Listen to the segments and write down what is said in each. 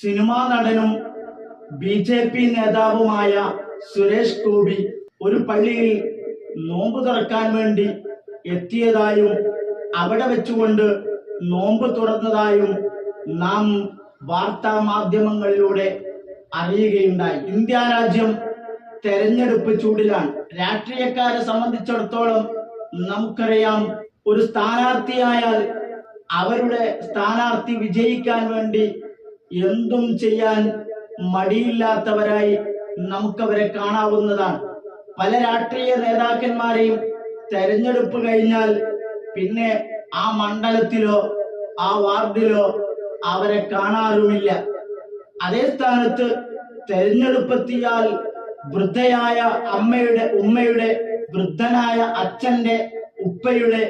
Cinema നടനും B J P നേതാവുമായ സുരേഷ് ഗോപി ഒരു പള്ളിയിൽ നോമ്പ് തുറക്കാൻ വേണ്ടി എത്തിയതായും അവിടെ വെച്ചുകൊണ്ട് നോമ്പ് തുറന്നതായും നാം വാർത്താ മാധ്യമങ്ങളിലൂടെ അറിയുകയുണ്ടായി. ഇന്ത്യ രാജ്യം തെരഞ്ഞെടുപ്പ് ചൂടിലാണ്. രാഷ്ട്രീയക്കാരെ സംബന്ധിച്ചിടത്തോളം നമുക്കറിയാം ഒരു സ്ഥാനാർത്ഥിയായാൽ അവരുടെ സ്ഥാനാർത്ഥി വിജയിക്കാൻ വേണ്ടി എന്തും ചെയ്യാൻ മടിയില്ലാത്തവരായി നമുക്കവരെ കാണാവുന്നതാണ്. പല രാഷ്ട്രീയ നേതാക്കന്മാരെയും തെരഞ്ഞെടുപ്പ് കഴിഞ്ഞാൽ പിന്നെ ആ മണ്ഡലത്തിലോ ആ വാർഡിലോ അവരെ കാണാറുമില്ല. അതേ സ്ഥാനത്ത് തെരഞ്ഞെടുപ്പെത്തിയാൽ വൃദ്ധയായ അമ്മയുടെ ഉമ്മയുടെ വൃദ്ധനായ അച്ഛന്റെ ഉപ്പയുടെ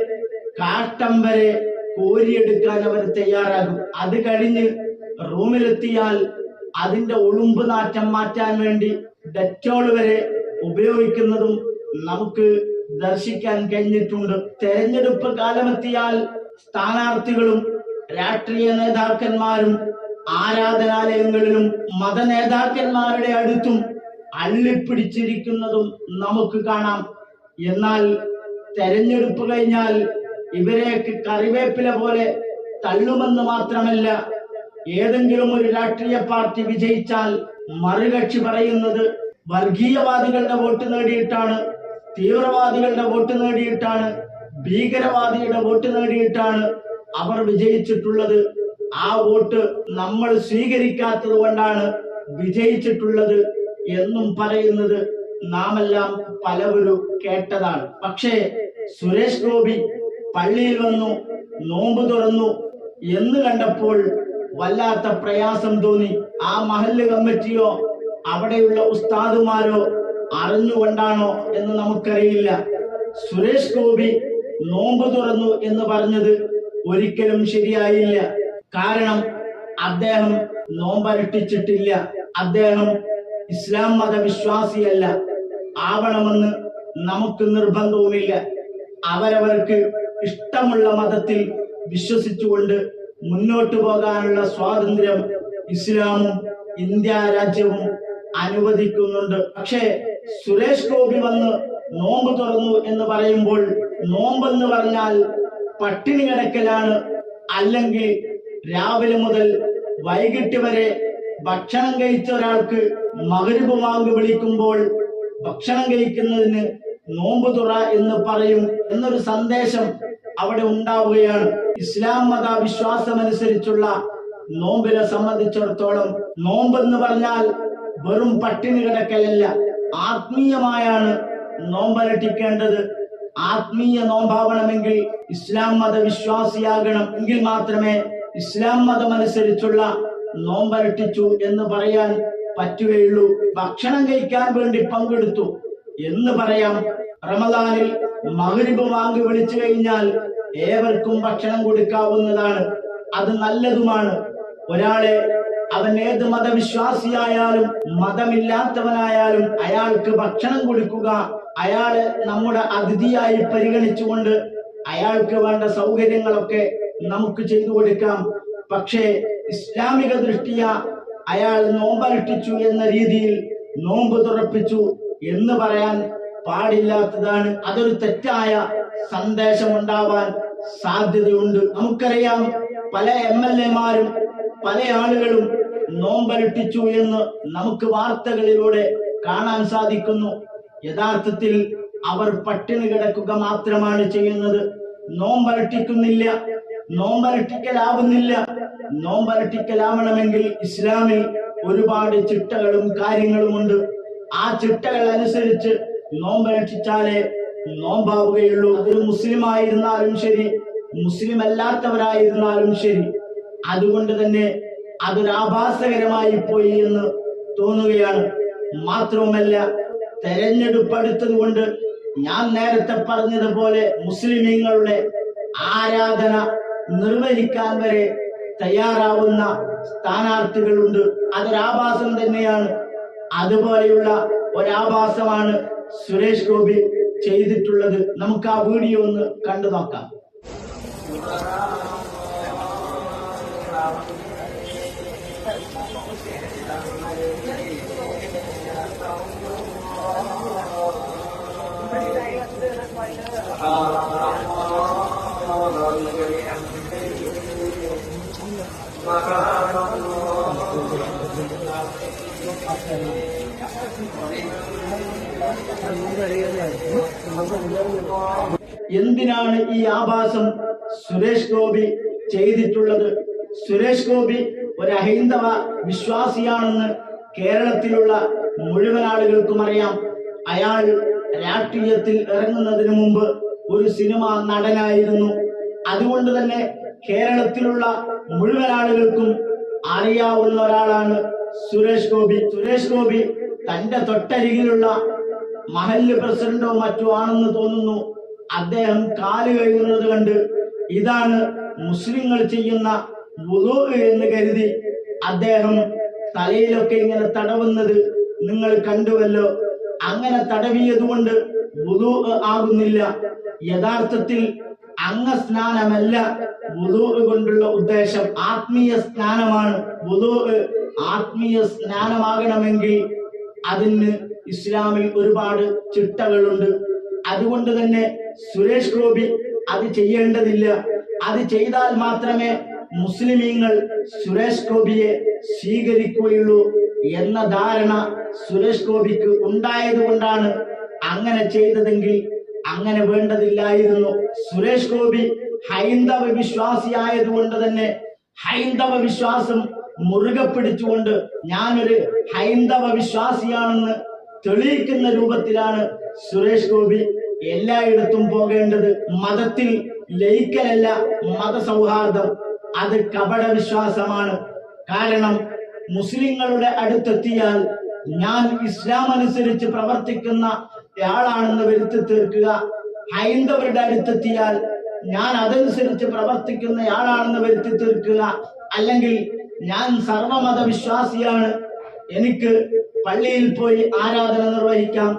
കാട്ടം വരെ കോരിയെടുക്കാൻ അവർ തയ്യാറാകും. അത് കഴിഞ്ഞ് റൂമിലെത്തിയാൽ അതിന്റെ ഉളുമ്പ് നാറ്റം മാറ്റാൻ വേണ്ടി ഡെറ്റോൾ വരെ ഉപയോഗിക്കുന്നതും നമുക്ക് ദർശിക്കാൻ കഴിഞ്ഞിട്ടുണ്ട്. തെരഞ്ഞെടുപ്പ് കാലമെത്തിയാൽ സ്ഥാനാർത്ഥികളും രാഷ്ട്രീയ നേതാക്കന്മാരും ആരാധനാലയങ്ങളിലും മത നേതാക്കന്മാരുടെ അടുത്തും അള്ളിപ്പിടിച്ചിരിക്കുന്നതും നമുക്ക് കാണാം. എന്നാൽ തെരഞ്ഞെടുപ്പ് കഴിഞ്ഞാൽ ഇവരെയൊക്കെ കറിവേപ്പില പോലെ തള്ളുമെന്ന് മാത്രമല്ല ഏതെങ്കിലും ഒരു രാഷ്ട്രീയ പാർട്ടി വിജയിച്ചാൽ മറുകക്ഷി പറയുന്നത് വർഗീയവാദികളുടെ വോട്ട് നേടിയിട്ടാണ് തീവ്രവാദികളുടെ വോട്ട് നേടിയിട്ടാണ് ഭീകരവാദിയുടെ വോട്ട് നേടിയിട്ടാണ് അവർ വിജയിച്ചിട്ടുള്ളത്. ആ വോട്ട് നമ്മൾ സ്വീകരിക്കാത്തത് കൊണ്ടാണ് വിജയിച്ചിട്ടുള്ളത് എന്നും പറയുന്നത് നാം എല്ലാം പലവരും കേട്ടതാണ്. പക്ഷേ സുരേഷ് ഗോപി പള്ളിയിൽ വന്നു നോമ്പ് തുറന്നു എന്ന് കണ്ടപ്പോൾ വല്ലാത്ത പ്രയാസം തോന്നി. ആ മഹല്ല് കമ്മിറ്റിയോ അവിടെയുള്ള ഉസ്താദുമാരോ അറിഞ്ഞുകൊണ്ടാണോ എന്ന് നമുക്കറിയില്ല. സുരേഷ് ഗോപി നോമ്പ് തുറന്നു എന്ന് പറഞ്ഞത് ഒരിക്കലും ശരിയായില്ല. കാരണം അദ്ദേഹം നോമ്പനുഷ്ഠിച്ചിട്ടില്ല അദ്ദേഹം ഇസ്ലാം മതവിശ്വാസിയല്ല. ആവണമെന്ന് നമുക്ക് നിർബന്ധവുമില്ല അവരവർക്ക് ഇഷ്ടമുള്ള മതത്തിൽ വിശ്വസിച്ചുകൊണ്ട് മുന്നോട്ട് പോകാനുള്ള സ്വാതന്ത്ര്യം ഇസ്ലാമും ഇന്ത്യ രാജ്യവും അനുവദിക്കുന്നുണ്ട്. പക്ഷേ സുരേഷ് ഗോപി വന്ന് നോമ്പ് തുറന്നു എന്ന് പറയുമ്പോൾ നോമ്പെന്ന് പറഞ്ഞാൽ പട്ടിണി കിടക്കലാണ്. അല്ലെങ്കിൽ രാവിലെ മുതൽ വൈകിട്ട് വരെ ഭക്ഷണം കഴിച്ച ഒരാൾക്ക് മകരുപ് വാങ്ക് വിളിക്കുമ്പോൾ ഭക്ഷണം കഴിക്കുന്നതിന് നോമ്പ് തുറ എന്ന് പറയും എന്നൊരു സന്ദേശം അവിടെ ഉണ്ടാവുകയാണ്. ഇസ്ലാം മത വിശ്വാസമനുസരിച്ചുള്ള നോമ്പിനെ സംബന്ധിച്ചിടത്തോളം നോമ്പ് എന്ന് പറഞ്ഞാൽ വെറും പട്ടിണി കിടക്കലല്ല. ആത്മീയമായാണ് നോമ്പനുഷ്ഠിക്കേണ്ടത് ആത്മീയ നോമ്പാവണമെങ്കിൽ ഇസ്ലാം മത വിശ്വാസിയാകണം എങ്കിൽ മാത്രമേ ഇസ്ലാം മതം അനുസരിച്ചുള്ള നോമ്പനുഷ്ഠിച്ചു എന്ന് പറയാൻ പറ്റുകയുള്ളൂ. ഭക്ഷണം കഴിക്കാൻ വേണ്ടി പങ്കെടുത്തു. എന്ന് പറയാം. റമദാനിൽ മകരിബ് വാങ്ങി വിളിച്ചു കഴിഞ്ഞാൽ ഏവർക്കും ഭക്ഷണം കൊടുക്കാവുന്നതാണ്. അത് നല്ലതുമാണ്. ഒരാളെ അവൻ ഏത് മതവിശ്വാസിയായാലും മതമില്ലാത്തവനായാലും അയാൾക്ക് ഭക്ഷണം കൊടുക്കുക അയാൾ നമ്മുടെ അതിഥിയായി പരിഗണിച്ചുകൊണ്ട് അയാൾക്ക് വേണ്ട സൗകര്യങ്ങളൊക്കെ നമുക്ക് ചെയ്തു കൊടുക്കാം. പക്ഷേ ഇസ്ലാമിക ദൃഷ്ടിയ അയാൾ നോമ്പനുഷ്ഠിച്ചു എന്ന രീതിയിൽ നോമ്പ് തുറപ്പിച്ചു എന്ന് പറയാൻ പാടില്ലാത്തതാണ്. അതൊരു തെറ്റായ സന്ദേശം ഉണ്ടാവാൻ സാധ്യതയുണ്ട്. നമുക്കറിയാം പല എം എൽ എമാരും പല ആളുകളും നോമ്പലിട്ടിച്ചു എന്ന് നമുക്ക് വാർത്തകളിലൂടെ കാണാൻ സാധിക്കുന്നു. യഥാർത്ഥത്തിൽ അവർ പട്ടിണി കിടക്കുക മാത്രമാണ് ചെയ്യുന്നത്. നോമ്പരട്ടിക്കുന്നില്ല നോമ്പരട്ടിക്കലാവുന്നില്ല നോമ്പരട്ടിക്കലാവണമെങ്കിൽ ഇസ്ലാമിൽ ഒരുപാട് ചിട്ടകളും കാര്യങ്ങളുമുണ്ട്. ആ ചിട്ടകൾ അനുസരിച്ച് നോമ്പനുഷ്ഠിച്ചാലേ നോമ്പാവുകയുള്ളൂ. ഒരു മുസ്ലിം ആയിരുന്നാലും ശരി മുസ്ലിം അല്ലാത്തവരായിരുന്നാലും ശരി. അതുകൊണ്ട് തന്നെ അതൊരാഭാസകരമായി പോയി എന്ന് തോന്നുകയാണ്. മാത്രവുമല്ല തെരഞ്ഞെടുപ്പ് അടുത്തത് കൊണ്ട് ഞാൻ നേരത്തെ പറഞ്ഞതുപോലെ മുസ്ലിമീങ്ങളുടെ ആരാധന നിർവഹിക്കാൻ വരെ തയ്യാറാവുന്ന സ്ഥാനാർത്ഥികളുണ്ട്. അതൊരാഭാസം തന്നെയാണ്. അതുപോലെയുള്ള ഒരാഭാസമാണ് സുരേഷ് ഗോപി. ചെയ്തിട്ടുള്ളത് നമുക്ക് ആ വീഡിയോ ഒന്ന് കണ്ടു നോക്കാം. എന്തിനാണ് ഈ ആഭാസം സുരേഷ് ഗോപി ചെയ്തിട്ടുള്ളത്? സുരേഷ് ഗോപി ഒരു അഹൈന്ദവ വിശ്വാസിയാണെന്ന് കേരളത്തിലുള്ള മുഴുവൻ ആളുകൾക്കും അറിയാം. അയാൾ രാഷ്ട്രീയത്തിൽ ഇറങ്ങുന്നതിന് മുമ്പ് ഒരു സിനിമ നടനായിരുന്നു. അതുകൊണ്ട് തന്നെ കേരളത്തിലുള്ള മുഴുവൻ ആളുകൾക്കും അറിയാവുന്ന ഒരാളാണ് സുരേഷ് ഗോപി. സുരേഷ് ഗോപി തന്റെ തൊട്ടരികിലുള്ള മഹല്ല് പ്രസിഡന്റോ മറ്റോ ആണെന്ന് തോന്നുന്നു. അദ്ദേഹം കാൽ കഴുകുന്നത് കണ്ട് ഇതാണ് മുസ്ലിങ്ങൾ ചെയ്യുന്ന വുളു എന്ന് കരുതി അദ്ദേഹം തലയിലൊക്കെ ഇങ്ങനെ തടവുന്നത് നിങ്ങൾ കണ്ടുവല്ലോ. അങ്ങനെ തടവിയതുകൊണ്ട് വുളു ആകുന്നില്ല. യഥാർത്ഥത്തിൽ അംഗസ്നാനമല്ല വുളു കൊണ്ടുള്ള ഉദ്ദേശം. ആത്മീയ സ്നാനമാണ്. വുളു ആത്മീയ സ്നാനമാകണമെങ്കിൽ അതിന് ഇസ്ലാമിൽ ഒരുപാട് ചിട്ടകളുണ്ട്. അതുകൊണ്ട് തന്നെ സുരേഷ് ഗോപി അത് ചെയ്യേണ്ടതില്ല. അത് ചെയ്താൽ മാത്രമേ മുസ്ലിമീങ്ങൾ സുരേഷ് ഗോപിയെ സ്വീകരിക്കുകയുള്ളൂ എന്ന ധാരണ സുരേഷ് ഗോപിക്ക് ഉണ്ടായതുകൊണ്ടാണ് അങ്ങനെ ചെയ്തതെങ്കിൽ അങ്ങനെ വേണ്ടതില്ലായിരുന്നു. സുരേഷ് ഗോപി ഹൈന്ദവ വിശ്വാസിയായതുകൊണ്ട് തന്നെ ഹൈന്ദവ വിശ്വാസം മുറുകെ പിടിച്ചുകൊണ്ട് ഞാനൊരു ഹൈന്ദവ വിശ്വാസിയാണെന്ന് തെളിയിക്കുന്ന രൂപത്തിലാണ് സുരേഷ് ഗോപി എല്ലായിടത്തും പോകേണ്ടത് മതത്തിൽ ലയിക്കലല്ല മതസൗഹാർദ്ദം. അത് കപട വിശ്വാസമാണ്. കാരണം മുസ്ലിങ്ങളുടെ അടുത്തെത്തിയാൽ ഞാൻ ഇസ്ലാം അനുസരിച്ച് പ്രവർത്തിക്കുന്ന ആളാണെന്ന് വരുത്തി തീർക്കുക. ഹൈന്ദവരുടെ അടുത്തെത്തിയാൽ ഞാൻ അതനുസരിച്ച് പ്രവർത്തിക്കുന്ന ആളാണെന്ന് വരുത്തി തീർക്കുക. അല്ലെങ്കിൽ ഞാൻ സർവമത വിശ്വാസിയാണ് എനിക്ക് പള്ളിയിൽ പോയി ആരാധന നിർവഹിക്കാം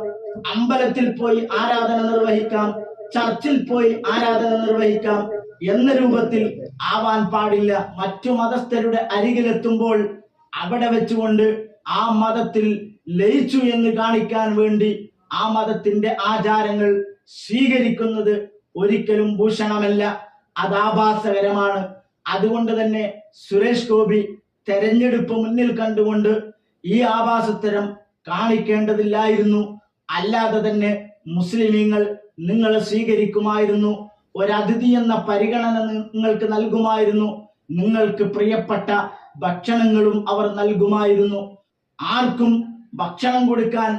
അമ്പലത്തിൽ പോയി ആരാധന നിർവഹിക്കാം ചർച്ചിൽ പോയി ആരാധന നിർവഹിക്കാം എന്ന രൂപത്തിൽ ആവാൻ പാടില്ല. മറ്റു മതസ്ഥരുടെ അരികിലെത്തുമ്പോൾ അവിടെ വെച്ചുകൊണ്ട് ആ മതത്തിൽ ലയിച്ചു എന്ന് കാണിക്കാൻ വേണ്ടി ആ മതത്തിന്റെ ആചാരങ്ങൾ സ്വീകരിക്കുന്നത് ഒരിക്കലും ഭൂഷണമല്ല അത് ആഭാസകരമാണ്. അതുകൊണ്ട് തന്നെ സുരേഷ് ഗോപി തെരഞ്ഞെടുപ്പ് മുന്നിൽ കണ്ടുകൊണ്ട് ഈ ആഭാസത്തരം കാണിക്കേണ്ടതില്ലായിരുന്നു. അല്ലാതെ തന്നെ മുസ്ലിമീങ്ങൾ നിങ്ങൾ സ്വീകരിക്കുമായിരുന്നു. ഒരതിഥി എന്ന പരിഗണന നിങ്ങൾക്ക് നൽകുമായിരുന്നു. നിങ്ങൾക്ക് പ്രിയപ്പെട്ട ഭക്ഷണങ്ങളും അവർ നൽകുമായിരുന്നു. ആർക്കും ഭക്ഷണം കൊടുക്കാൻ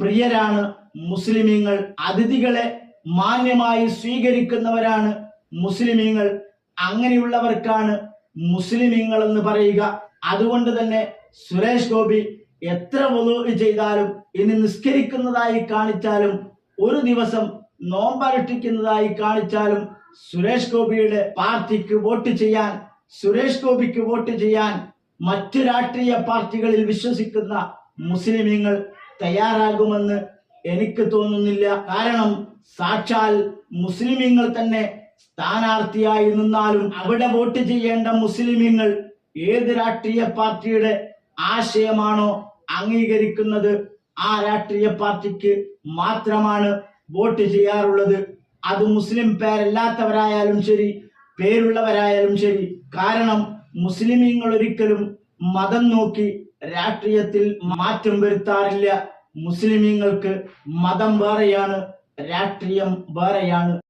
പ്രിയരാണ് മുസ്ലിമീങ്ങൾ. അതിഥികളെ മാന്യമായി സ്വീകരിക്കുന്നവരാണ് മുസ്ലിമീങ്ങൾ. അങ്ങനെയുള്ളവർക്കാണ് മുസ്ലിമീങ്ങൾ എന്ന് പറയുക. അതുകൊണ്ട് തന്നെ സുരേഷ് ഗോപി എത്ര വലു ചെയ്താലും ഇനി നിസ്കരിക്കുന്നതായി കാണിച്ചാലും ഒരു ദിവസം നോമ്പനുഷ്ഠിക്കുന്നതായി കാണിച്ചാലും സുരേഷ് ഗോപിയുടെ പാർട്ടിക്ക് വോട്ട് ചെയ്യാൻ സുരേഷ് ഗോപിക്ക് വോട്ട് ചെയ്യാൻ മറ്റു രാഷ്ട്രീയ പാർട്ടികളിൽ വിശ്വസിക്കുന്ന മുസ്ലിമീങ്ങൾ തയ്യാറാകുമെന്ന് എനിക്ക് തോന്നുന്നില്ല. കാരണം സാക്ഷാൽ മുസ്ലിമീങ്ങൾ തന്നെ സ്ഥാനാർത്ഥിയായി നിന്നാലും അവിടെ വോട്ട് ചെയ്യേണ്ട മുസ്ലിമീങ്ങൾ ഏത് രാഷ്ട്രീയ പാർട്ടിയുടെ ആശയമാണോ അംഗീകരിക്കുന്നത് ആ രാഷ്ട്രീയ പാർട്ടിക്ക് മാത്രമാണ് വോട്ട് ചെയ്യാറുള്ളത്. അത് മുസ്ലിം പേരല്ലാത്തവരായാലും ശരി പേരുള്ളവരായാലും ശരി. കാരണം മുസ്ലിമീങ്ങൾ ഒരിക്കലും മതം നോക്കി രാഷ്ട്രീയത്തിൽ മാറ്റം വരുത്താറില്ല. മുസ്ലിമീങ്ങൾക്ക് മതം വേറെയാണ് രാഷ്ട്രീയം വേറെയാണ്.